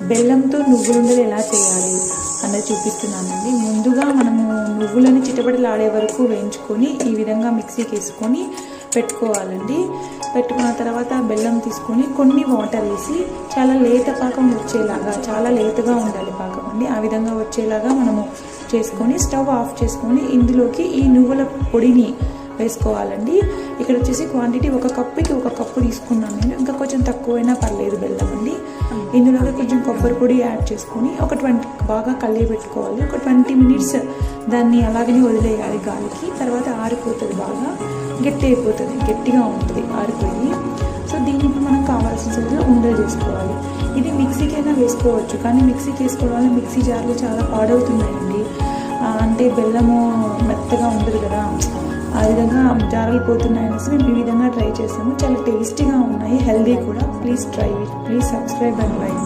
బెల్లంతో నువ్వులుండలు ఎలా చేయాలి అన్నది చూపిస్తున్నానండి. ముందుగా మనము నువ్వులని చిటపటలాడే వరకు వేయించుకొని ఈ విధంగా మిక్సీకి వేసుకొని పెట్టుకోవాలండి. పెట్టుకున్న తర్వాత బెల్లం తీసుకొని కొన్ని వాటర్ వేసి చాలా లేత పాకం వచ్చేలాగా చాలా లేతగా ఉండాలి పాకం అండి. ఆ విధంగా వచ్చేలాగా మనము చేసుకొని స్టవ్ ఆఫ్ చేసుకొని ఇందులోకి ఈ నువ్వుల పొడిని వేసుకోవాలండి. ఇక్కడ వచ్చేసి క్వాంటిటీ ఒక కప్పుకి ఒక కప్పు తీసుకున్నాను నేను. ఇంకా కొంచెం తక్కువైనా పర్లేదు బెల్లం అండి. ఇందులోకి కొంచెం కొబ్బరి పొడి యాడ్ చేసుకొని ఒక ట్వంటీ బాగా కలిగి పెట్టుకోవాలి. ఒక ట్వంటీ మినిట్స్ దాన్ని అలాగనే వదిలేయాలి గాలికి. తర్వాత ఆరిపోతుంది బాగా. గట్టి అయిపోతుంది. గట్టిగా ఉంటుంది ఆరిపోయి. సో దీన్ని ఇప్పుడు మనం కావాల్సిన సైజులో ఉండలు చేసుకోవాలి. ఇది మిక్సీకైనా వేసుకోవచ్చు. కానీ మిక్సీకి వేసుకోవడం వల్ల మిక్సీ జార్లు చాలా పాడవుతున్నాయండి. అంటే బెల్లము మెత్తగా ఉండదు కదా. ఆ విధంగా జారలు పోతున్నాయి అనేసి మేము ఈ విధంగా ట్రై చేసాము. చాలా టేస్టీగా ఉన్నాయి. హెల్దీ కూడా. Please try please subscribe and like.